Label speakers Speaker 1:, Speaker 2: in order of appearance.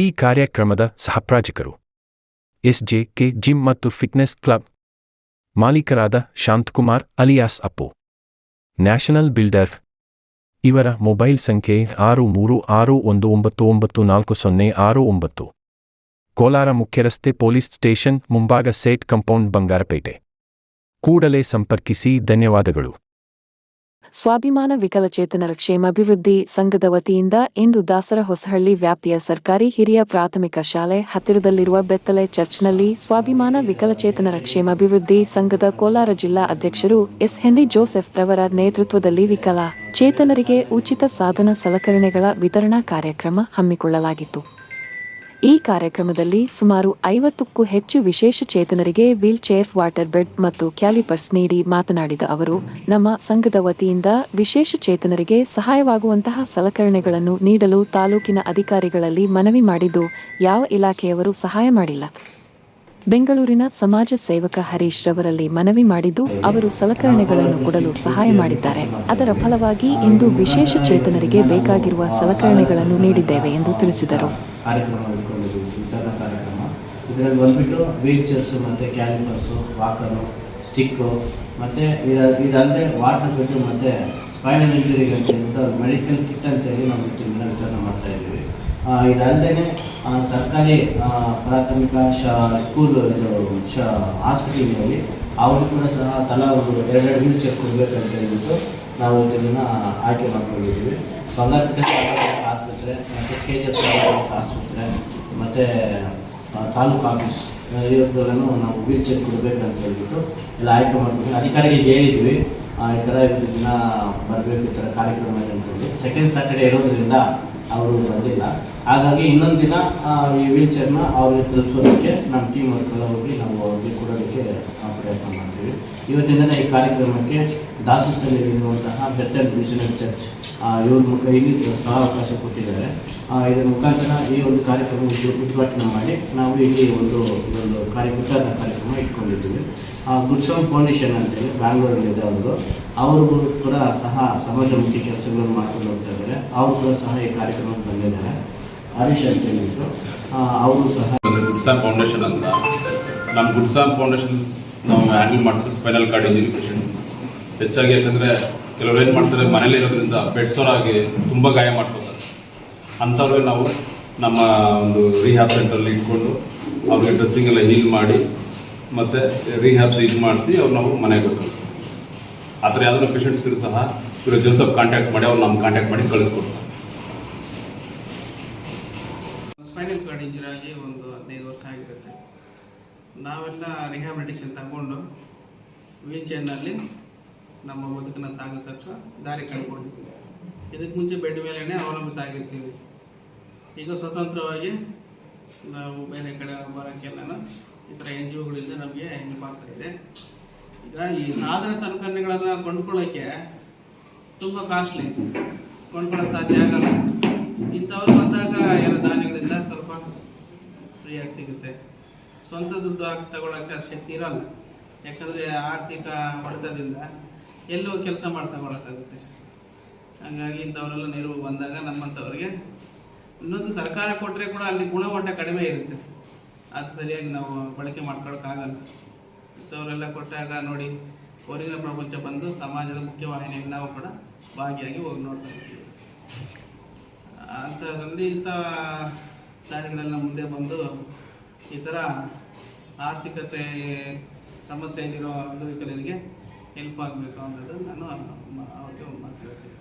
Speaker 1: ಈ ಕಾರ್ಯಕ್ರಮದ ಸಹಪ್ರಾಜಕರು ಎಸ್ ಜೆ ಕೆ ಜಿಮ್ ಮತ್ತು fitness club ಮಾಲೀಕರಾದ Shantakumar alias Appu, national builder ಇವರ ಮೊಬೈಲ್ ಸಂಖ್ಯೆ ಆರು ಮೂರು ಆರು ಒಂದು ಒಂಬತ್ತು ಒಂಬತ್ತು ನಾಲ್ಕು ಸೊನ್ನೆ ಆರು ಒಂಬತ್ತು, ಕೋಲಾರ ಮುಖ್ಯರಸ್ತೆ ಪೊಲೀಸ್ ಸ್ಟೇಷನ್ ಮುಂಭಾಗ ಸೇಟ್ ಕಂಪೌಂಡ್ ಬಂಗಾರಪೇಟೆ. ಕೂಡಲೇ ಸಂಪರ್ಕಿಸಿ, ಧನ್ಯವಾದಗಳು.
Speaker 2: ಸ್ವಾಭಿಮಾನ ವಿಕಲಚೇತನರ ಕ್ಷೇಮಾಭಿವೃದ್ಧಿ ಸಂಘದ ವತಿಯಿಂದ ಇಂದು ದಾಸರ ಹೊಸಹಳ್ಳಿ ವ್ಯಾಪ್ತಿಯ ಸರ್ಕಾರಿ ಹಿರಿಯ ಪ್ರಾಥಮಿಕ ಶಾಲೆ ಹತ್ತಿರದಲ್ಲಿರುವ ಬೆತ್ತಲೆ ಚರ್ಚ್ನಲ್ಲಿ ಸ್ವಾಭಿಮಾನ ವಿಕಲಚೇತನರ ಕ್ಷೇಮಾಭಿವೃದ್ಧಿ ಸಂಘದ ಕೋಲಾರ ಜಿಲ್ಲಾ ಅಧ್ಯಕ್ಷರು ಎಸ್. ಹೆನ್ರಿ ಜೋಸೆಫ್ ರವರ ನೇತೃತ್ವದಲ್ಲಿ ವಿಕಲ ಚೇತನರಿಗೆ ಉಚಿತ ಸಾಧನ ಸಲಕರಣೆಗಳ ವಿತರಣಾ ಕಾರ್ಯಕ್ರಮ ಹಮ್ಮಿಕೊಳ್ಳಲಾಗಿತ್ತು. ಈ ಕಾರ್ಯಕ್ರಮದಲ್ಲಿ ಸುಮಾರು ಐವತ್ತಕ್ಕೂ ಹೆಚ್ಚು ವಿಶೇಷ ಚೇತನರಿಗೆ ವೀಲ್ ಚೇರ್ ವಾಟರ್ ಬೆಡ್ ಮತ್ತು ಕ್ಯಾಲಿಪರ್ಸ್ ನೀಡಿ ಮಾತನಾಡಿದ ಅವರು, ನಮ್ಮ ಸಂಘದ ವತಿಯಿಂದ ವಿಶೇಷ ಚೇತನರಿಗೆ ಸಹಾಯವಾಗುವಂತಹ ಸಲಕರಣೆಗಳನ್ನು ನೀಡಲು ತಾಲೂಕಿನ ಅಧಿಕಾರಿಗಳಲ್ಲಿ ಮನವಿ ಮಾಡಿದ್ದು ಯಾವ ಇಲಾಖೆಯವರು ಸಹಾಯ ಮಾಡಿಲ್ಲ. ಬೆಂಗಳೂರಿನ ಸಮಾಜ ಸೇವಕ ಹರೀಶ್ ರವರಲ್ಲಿ ಮನವಿ ಮಾಡಿದ್ದು ಅವರು ಸಲಕರಣೆಗಳನ್ನು ಕೊಡಲು ಸಹಾಯ ಮಾಡಿದ್ದಾರೆ. ಅದರ ಫಲವಾಗಿ ಇಂದು ವಿಶೇಷ ಚೇತನರಿಗೆ ಬೇಕಾಗಿರುವ ಸಲಕರಣೆಗಳನ್ನು ನೀಡಿದ್ದೇವೆ ಎಂದು ತಿಳಿಸಿದರು
Speaker 3: ಕಾರ್ಯಕ್ರಮ ಇಟ್ಕೊಂಡಿದ್ದೀವಿ ವಿತರಣಾ ಕಾರ್ಯಕ್ರಮ ಇದರಲ್ಲಿ ಬಂದುಬಿಟ್ಟು ವೀಲ್ ಚೇರ್ಸು ಮತ್ತು ಕ್ಯಾಲಿಪರ್ಸು ವಾಕರು ಸ್ಟಿಕ್ಕು ಮತ್ತು ಇದಲ್ಲದೆ ವಾಟರ್ ಬಿಟ್ಟು ಮತ್ತು ಸ್ಪೈನಲ್ ಇಂಜುರಿಗೆ ಅಂತ ಮೆಡಿಕಲ್ ಕಿಟ್ ಅಂತೇಳಿ ನಾವು ಇದನ್ನ ವಿತರಣೆ ಮಾಡ್ತಾಯಿದ್ದೀವಿ ಇದಲ್ಲದೆ ಸರ್ಕಾರಿ ಪ್ರಾಥಮಿಕ ಶಾ ಸ್ಕೂಲ್ ಇದು ಶ ಹಾಸ್ಪಿಟಲ್ಗಳಲ್ಲಿ ಅವರು ಕೂಡ ಸಹ ತಲಾ ಒಂದು ಎರಡೆರಡು ವೀಲ್ ಚೇರ್ ಕೊಡಬೇಕಂತ ಹೇಳ್ಬಿಟ್ಟು ನಾವು ಇದನ್ನು ಆಯ್ಕೆ ಮಾಡ್ಕೊಂಡಿದ್ದೀವಿ. ಸಾರ್ವಜನಿಕ ಆಸ್ಪತ್ರೆ, ಮತ್ತು ಕೆ ಜಿ ಆಸ್ಪತ್ರೆ, ಮತ್ತು ತಾಲೂಕು ಆಫೀಸ್ ಇರೋದ್ರಲ್ಲೂ ನಾವು ವೀಲ್ ಚೇರ್ ಕೊಡಬೇಕಂತ ಹೇಳ್ಬಿಟ್ಟು ಎಲ್ಲ ಆಯ್ಕೆ ಮಾಡ್ಕೊಂಡು ಅಧಿಕಾರಿಗೆ ಹೇಳಿದ್ವಿ. ಈ ಥರ ಇವತ್ತು ದಿನ ಬರಬೇಕು, ಈ ಥರ ಕಾರ್ಯಕ್ರಮ ಅಂತೇಳಿ ಸೆಕೆಂಡ್ ಸ್ಯಾಟರ್ಡೆ ಇರೋದ್ರಿಂದ ಅವರು ಬಂದಿಲ್ಲ. ಹಾಗಾಗಿ ಇನ್ನೊಂದು ದಿನ ಈ ವೀಲ್ ಚೇರ್ನ ಅವ್ರಿಗೆ ತಲುಪಿಸೋದಕ್ಕೆ ನಮ್ಮ ಟೀಮ್ ವರ್ಕೆಲ್ಲ ಹೋಗಿ ನಾವು ಅವ್ರಿಗೆ ಕೊಡೋದಕ್ಕೆ ಪ್ರಯತ್ನ ಮಾಡ್ತೀವಿ. ಇವತ್ತಿನ ಈ ಕಾರ್ಯಕ್ರಮಕ್ಕೆ ದಾಸಸ್ಥಲ್ಲಿ ಇರುವಂತಹ ಬೆತ್ತಲ್ ಮಿಷನರಿ ಚರ್ಚ್ ಇವ್ರ ಮುಖ ಇಲ್ಲಿ ಸ್ಥಳಾವಕಾಶ ಕೊಟ್ಟಿದ್ದಾರೆ. ಇದರ ಮುಖಾಂತರ ಈ ಒಂದು ಕಾರ್ಯಕ್ರಮ ಉದ್ಘ- ಉದ್ಘಾಟನೆ ಮಾಡಿ ನಾವು ಇಲ್ಲಿ ಒಂದು ಒಂದು ಕಾರ್ಯ ವಿತರಣಾ ಕಾರ್ಯಕ್ರಮ ಇಟ್ಕೊಂಡಿದ್ದೀವಿ. ಗುಡ್ಸಮ್ ಫೌಂಡೇಶನ್ ಅಂತೇಳಿ ಬ್ಯಾಂಗ್ಳೂರಲ್ಲಿದೆ ಅವರು ಅವರು ಕೂಡ ಸಹ ಸಮಾಜಮುಖಿ ಕೆಲಸಗಳನ್ನು ಮಾಡ್ಕೊಂಡು ಹೋಗ್ತಾ ಇದ್ದಾರೆ. ಅವರು ಕೂಡ ಸಹ ಈ ಕಾರ್ಯಕ್ರಮಕ್ಕೆ ಬಂದಿದ್ದಾರೆ. ಹರೀಶ್ ಅಂತ ಹೇಳಿದ್ರು. ಅವರು ಸಹ
Speaker 4: ಗುಡ್ಸಾಮ್ ಫೌಂಡೇಶನ್ ಅಂತ. ನಮ್ಮ ಗುಡ್ಸಾಮ್ ಫೌಂಡೇಶನ್ ನಾವು ಹ್ಯಾಂಡಲ್ ಮಾಡ್ತಾರೆ ಸ್ಪೈನಲ್ ಕಾರ್ಡ್ ಇಂಜುರಿ ಹೆಚ್ಚಾಗಿ ಯಾಕಂದರೆ ಕೆಲವರು ಏನು ಮಾಡ್ತಾರೆ ಮನೇಲಿ ಇರೋದ್ರಿಂದ ಬೆಡ್ಸೋರಾಗಿ ತುಂಬ ಗಾಯ ಮಾಡ್ಕೋತಾರೆ. ಅಂಥವ್ರಿಗೆ ನಾವು ನಮ್ಮ ಒಂದು ರಿಹ್ಯಾಬ್ ಸೆಂಟ್ರಲ್ಲಿ ಇಟ್ಕೊಂಡು ಅವ್ರಿಗೆ ಡ್ರೆಸ್ಸಿಂಗ್ ಎಲ್ಲ ಹೀಲ್ ಮಾಡಿ ಮತ್ತು ರಿಹ್ಯಾಬ್ಸ್ ಇದು ಮಾಡಿಸಿ ಅವ್ರು ನಾವು ಮನೆಗೆ ಕಳ್ಸ್ತೀವಿ ಆ ಥರ ಯಾವ್ದಾದ್ರು ಪೇಷಂಟ್ಸ್ಗೂ ಸಹ ಇವರು ಜೋಸಫ್ ಕಾಂಟ್ಯಾಕ್ಟ್ ಮಾಡಿ ಅವ್ರು ನಮ್ಮ ಕಾಂಟ್ಯಾಕ್ಟ್ ಮಾಡಿ ಕಳಿಸ್ಕೊಡ್ತಾರೆ.
Speaker 5: ಸ್ಪೈನಲ್ ಕಾರ್ಡ್ ಇಂಜುರಿ ಆಗಿ ಒಂದು ಹದಿನೈದು ವರ್ಷ ಆಗಿರುತ್ತೆ. ನಾವೆಲ್ಲ ರಿಹ್ಯಾಬಿಲಿಟೇಷನ್ ತಗೊಂಡು ವೀಲ್ ಚೇರ್ನಲ್ಲಿ ನಮ್ಮ ಬದುಕನ್ನು ಸಾಗಿಸೋಕ್ಕೆ ದಾರಿ ಕಂಡುಕೊಂಡಿದ್ದೀವಿ. ಇದಕ್ಕೆ ಮುಂಚೆ ಬೆಡ್ ಮೇಲೇ ಅವಲಂಬಿತ ಆಗಿರ್ತೀವಿ. ಈಗ ಸ್ವತಂತ್ರವಾಗಿ ನಾವು ಬೇರೆ ಕಡೆ ಬರೋಕ್ಕೆಲ್ಲ ಈ ಥರ ಎನ್ ಜಿ ಒಗಳಿಂದ ನಮಗೆ ಹೆಲ್ಪ್ ಆಗ್ತಾ ಇದೆ. ಈಗ ಈ ಸಾಧನ ಸಲಕರಣೆಗಳನ್ನು ಕೊಂಡ್ಕೊಳ್ಳೋಕ್ಕೆ ತುಂಬ ಕಾಸ್ಟ್ಲಿ ಕೊಂಡ್ಕೊಳ್ಳೋಕೆ ಸಾಧ್ಯ ಆಗಲ್ಲ. ಇಂಥವ್ರು ಬಂದಾಗ ಎಲ್ಲ ದಾನಿಗಳಿಂದ ಸ್ವಲ್ಪ ಫ್ರೀಯಾಗಿ ಸಿಗುತ್ತೆ. ಸ್ವಂತ ದುಡ್ಡು ಹಾಕಿ ತಗೊಳ್ಳೋಕ್ಕೆ ಶಕ್ತಿ ಇರಲ್ಲ ಯಾಕಂದರೆ ಆರ್ಥಿಕ ಹೊಡೆತದಿಂದ ಎಲ್ಲೋ ಕೆಲಸ ಮಾಡಿ ತಗೊಳಕ್ಕಾಗುತ್ತೆ. ಹಾಗಾಗಿ ಇಂಥವರೆಲ್ಲ ನೆರವು ಬಂದಾಗ ನಮ್ಮಂಥವ್ರಿಗೆ ಇನ್ನೊಂದು ಸರ್ಕಾರ ಕೊಟ್ಟರೆ ಕೂಡ ಅಲ್ಲಿ ಗುಣಮಟ್ಟ ಕಡಿಮೆ ಇರುತ್ತೆ. ಅದು ಸರಿಯಾಗಿ ನಾವು ಬಳಕೆ ಮಾಡ್ಕೊಳಕ್ಕಾಗಲ್ಲ. ಇಂಥವರೆಲ್ಲ ಕೊಟ್ಟಾಗ ನೋಡಿ, ಹೊರಗಿನ ಪ್ರಪಂಚ ಬಂದು ಸಮಾಜದ ಮುಖ್ಯವಾಹಿನಿಯಲ್ಲಿ ನಾವು ಕೂಡ ಭಾಗಿಯಾಗಿ ಹೋಗಿ ನೋಡ್ತಾ ಇರ್ತೀವಿ ಅಂಥದ್ರಲ್ಲಿ ಇಂಥ ದಾರಿಗಳೆಲ್ಲ ಮುಂದೆ ಬಂದು ಈ ಥರ ಆರ್ಥಿಕತೆ ಸಮಸ್ಯೆಯಲ್ಲಿರೋ ಅಂಗವಿಕಲರಿಗೆ ಹೆಲ್ಪ್ ಆಗಬೇಕು ಅನ್ನೋದು ನಾನು ಅವ್ರಿಗೆ ಮಾತು ಹೇಳ್ತೀನಿ.